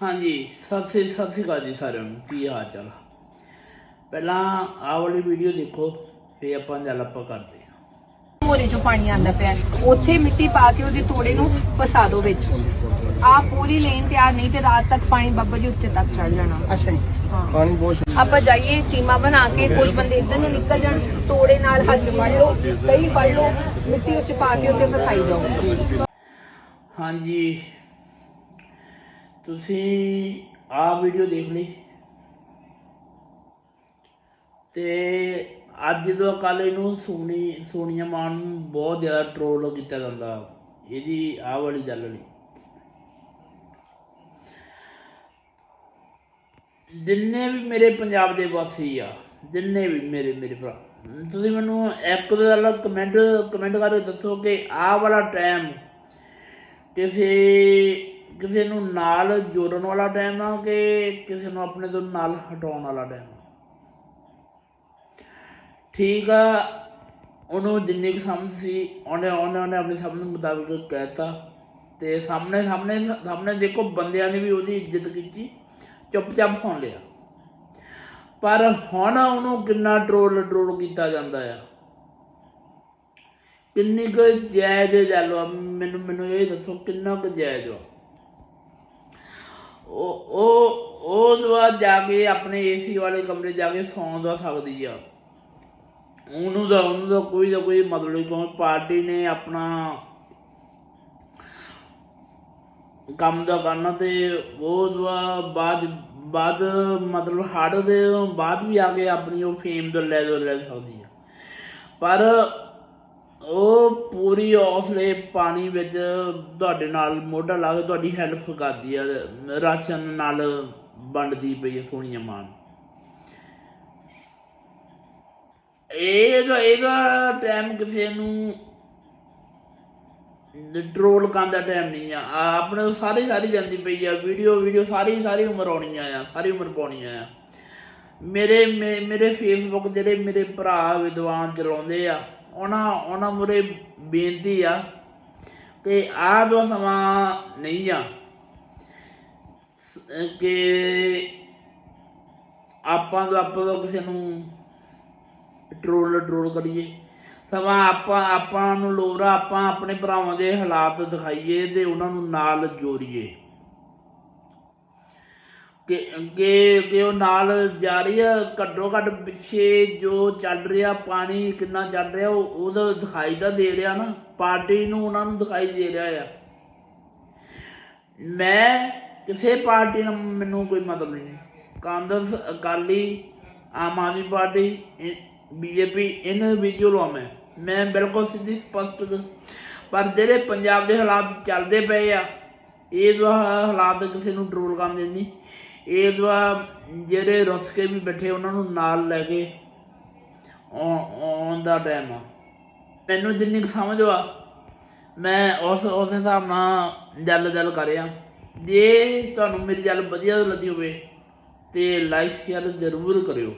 ਹਾਂਜੀ ਸਤਿ ਸ੍ਰੀ ਸਤਿ ਸ੍ਰੀ ਅਕਾਲ ਜੀ ਸਾਰਿਆਂ ਨੂੰ। ਕੀ ਹਾਲ ਚਾਲ? ਪਹਿਲਾਂ ਆਹ ਵਾਲੀ ਵੀਡੀਓ ਦੇਖੋ ਫੇ ਆਪਾਂ ਗੱਲ ਆਪਾਂ ਕਰਦੇ ਹਾਂ। ਮੋਰੇ ਚੋਂ ਪਾਣੀ ਆਂਦਾ ਪਿਆ। ਉੱਥੇ ਮਿੱਟੀ ਪਾ ਕੇ ਉਹਦੇ ਤੋੜੇ ਨੂੰ ਫਸਾ ਦਿਓ ਵਿੱਚ। ਆ ਪੂਰੀ ਲੇਨ ਤਿਆਰ ਨਹੀਂ ਤੇ ਰਾਤ ਤੱਕ ਪਾਣੀ ਬਾਬਾ ਜੀ ਉੱਤੇ ਤੱਕ ਚੜ ਜਾਣਾ। ਅੱਛਾ ਜੀ। ਹਾਂ। ਪਾਣੀ ਬਹੁਤ ਆਪਾਂ ਜਾਈਏ ਟੀਮਾਂ ਬਣਾ ਕੇ ਕੁਝ ਬੰਦੇ ਇੱਧਰ ਨੂੰ ਨਿਕਲ ਜਾਣ ਤੋੜੇ ਨਾਲ ਹੱਥ ਫੜ ਲਓ ਕਈ ਫੜ ਲਓ ਮਿੱਟੀ ਉੱਚ ਪਾ ਕੇ ਉੱਤੇ ਫਸਾਈ ਜਾਓ। ਹਾਂਜੀ ਤੁਸੀਂ ਆ ਵੀਡੀਓ ਦੇਖ ਲਈ। ਤੇ ਅੱਜ ਜਦੋਂ ਕੱਲ ਇਹਨੂੰ ਸੋਨੀ ਸੋਨੀਆ ਮਾਨ ਨੂੰ ਬਹੁਤ ਜ਼ਿਆਦਾ ਟ੍ਰੋਲ ਕੀਤਾ ਜਾਂਦਾ, ਇਹਦੀ ਆ ਵਾਲੀ ਗੱਲ ਨਹੀਂ ਜਿੰਨੇ ਵੀ ਮੇਰੇ ਪੰਜਾਬ ਦੇ ਵਾਸੀ ਆ, ਜਿੰਨੇ ਵੀ ਮੇਰੇ ਮੇਰੇ ਭਰਾ, ਤੁਸੀਂ ਮੈਨੂੰ ਇੱਕ ਦੋ ਗੱਲ ਕਮੈਂਟ ਕਮੈਂਟ ਕਰਕੇ ਦੱਸੋ ਕਿ ਆਹ ਵਾਲਾ ਟਾਈਮ ਕਿਸੇ ਕਿਸੇ ਨੂੰ ਨਾਲ ਜੋੜਨ ਵਾਲਾ ਟਾਈਮ ਆ ਕਿ ਕਿਸੇ ਨੂੰ ਆਪਣੇ ਤੋਂ ਨਾਲ ਹਟਾਉਣ ਵਾਲਾ ਟਾਈਮ ਠੀਕ ਆ, ਉਹਨੂੰ ਜਿੰਨੀ ਕੁ ਸਮਝ ਸੀ, ਉਹਨੇ ਉਹਨੇ ਉਹਨੇ ਆਪਣੀ ਸਮਝ ਮੁਤਾਬਿਕ ਕਹਿਤਾ ਤੇ ਸਾਹਮਣੇ ਸਾਹਮਣੇ ਸਾਹਮਣੇ ਦੇਖੋ ਬੰਦਿਆਂ ਨੇ ਵੀ ਉਹਦੀ ਇੱਜ਼ਤ ਕੀਤੀ, ਚੁੱਪਚਾਪ ਸੁਣ ਲਿਆ। ਪਰ ਹੁਣ ਉਹਨੂੰ ਕਿੰਨਾ ਟਰੋਲ ਟਰੋਲ ਕੀਤਾ ਜਾਂਦਾ ਆ? ਕਿੰਨੀ ਕੁ ਜਾਇਜ਼ ਗੱਲ ਆ ਮੈਨੂੰ ਮੈਨੂੰ ਇਹ ਦੱਸੋ ਕਿੰਨਾ ਕੁ ਜਾਇਜ਼ ਆ? ਉਹ ਉਹ ਉਹ ਦੁਆ ਜਾ ਕੇ ਆਪਣੇ ਏਸੀ ਵਾਲੇ ਕਮਰੇ ਜਾ ਕੇ ਸੌਂ ਦਾ ਸਕਦੀ ਆ। ਉਹਨੂੰ ਦਾ ਉਹਨੂੰ ਦਾ ਕੋਈ ਦਾ ਕੋਈ ਮਤਲਬ ਨਹੀਂ ਪਾਰਟੀ ਨੇ ਆਪਣਾ ਕੰਮ ਦਾ ਕਰਨਾ ਤੇ ਉਹ ਦੁਆ ਬਾਅਦ ਬਾਅਦ ਮਤਲਬ ਹੜ ਦੇ ਬਾਅਦ ਵੀ ਆ ਕੇ ਆਪਣੀ ਉਹ ਫੇਮ ਦਾ ਲੈ ਲੈ ਸਕਦੀ ਆ। ਪਰ ਪੂਰੀ ਹੌਸਲੇ ਪਾਣੀ ਵਿੱਚ ਤੁਹਾਡੇ ਨਾਲ ਮੋਢਾ ਲਾ ਕੇ ਤੁਹਾਡੀ ਹੈਲਪ ਕਰਦੀ ਆ, ਰਾਸ਼ਨ ਨਾਲ ਵੰਡਦੀ ਪਈ ਆ ਮਾਨ ਇਹ ਜੋ ਇਹਦਾ ਟਾਈਮ ਕਿਸੇ ਨੂੰ ਟਰੋਲ ਕਰਨ ਦਾ ਟਾਈਮ ਨਹੀਂ ਆ। ਆਪਣੇ ਸਾਰੇ ਸਾਰੀ ਜਾਂਦੀ ਪਈ ਆ। ਵੀਡੀਓ ਵੀਡੀਓ ਸਾਰੀ ਸਾਰੀ ਉਮਰ ਆਉਣੀ ਆ, ਸਾਰੀ ਉਮਰ ਪਾਉਣੀ ਆ। ਮੇਰੇ, ਮੇ- ਮੇਰੇ ਫੇਸਬੁੱਕ ਜਿਹੜੇ ਮੇਰੇ ਭਰਾ ਵਿਦਵਾਨ ਚਲਾਉਂਦੇ ਆ ਉਹਨਾਂ ਉਹਨਾਂ ਮੁਰੇ ਬੇਨਤੀ ਆ ਕਿ ਆਹ ਜੋ ਸਮਾਂ ਨਹੀਂ ਆ ਕਿ ਆਪਾਂ ਤੋਂ ਆਪਾਂ ਤੋਂ ਕਿਸੇ ਨੂੰ ਟਰੋਲ ਟਰੋਲ ਕਰੀਏ, ਸਮਾਂ ਆਪਾਂ ਆਪਾਂ ਨੂੰ ਲੋੜ ਆਪਾਂ ਆਪਣੇ ਭਰਾਵਾਂ ਦੇ ਹਾਲਾਤ ਦਿਖਾਈਏ ਤੇ ਉਹਨਾਂ ਨੂੰ ਨਾਲ ਜੋੜੀਏ। ਕਿ ਕਿ ਕਿ ਉਹ ਨਾਲ ਜਾ ਰਹੀ ਆ, ਘੱਟੋ ਘੱਟ ਪਿੱਛੇ ਜੋ ਚੱਲ ਰਿਹਾ, ਪਾਣੀ ਕਿੰਨਾ ਚੱਲ ਰਿਹਾ, ਉਹ, ਉਹਦਾ ਦਿਖਾਈ ਤਾਂ ਦੇ ਰਿਹਾ ਨਾ, ਪਾਰਟੀ ਨੂੰ ਉਹਨਾਂ ਨੂੰ ਦਿਖਾਈ ਦੇ ਰਿਹਾ ਆ। ਮੈਂ ਕਿਸੇ ਪਾਰਟੀ ਨਾਲ ਮੈਨੂੰ ਕੋਈ ਮਤਲਬ ਨਹੀਂ ਕਾਂਗਰਸ, ਅਕਾਲੀ, ਆਮ ਆਦਮੀ ਪਾਰਟੀ ਬੀਜੇਪੀ, ਇਹਨਾਂ ਵਿੱਚ ਲਵਾ ਮੈਂ ਮੈਂ ਬਿਲਕੁਲ ਸਿੱਧੀ ਸਪਸ਼ਟ ਪਰ ਜਿਹੜੇ ਪੰਜਾਬ ਦੇ ਹਾਲਾਤ ਚੱਲਦੇ ਪਏ ਆ, ਇਹ ਹਾਲਾਤ ਕਿਸੇ ਨੂੰ ਟਰੋਲ ਕਰਨ ਦੇ ਨਹੀਂ। ਇਹ ਜੋ ਜਿਹੜੇ ਰੁੱਸ ਕੇ ਵੀ ਬੈਠੇ, ਉਹਨਾਂ ਨੂੰ ਨਾਲ ਲੈ ਕੇ ਆਉ- ਆਉਣ ਦਾ ਟਾਈਮ ਆ। ਮੈਨੂੰ ਜਿੰਨੀ ਕੁ ਸਮਝ ਆ ਮੈਂ ਉਸ ਉਸ ਹਿਸਾਬ ਨਾਲ ਜਲ ਜਲ ਕਰਿਆ ਜੇ ਤੁਹਾਨੂੰ ਮੇਰੀ ਗੱਲ ਵਧੀਆ ਲੱਗੀ ਹੋਵੇ, ਤੇ ਲਾਈਕ ਸ਼ੇਅਰ ਜ਼ਰੂਰ ਕਰਿਓ।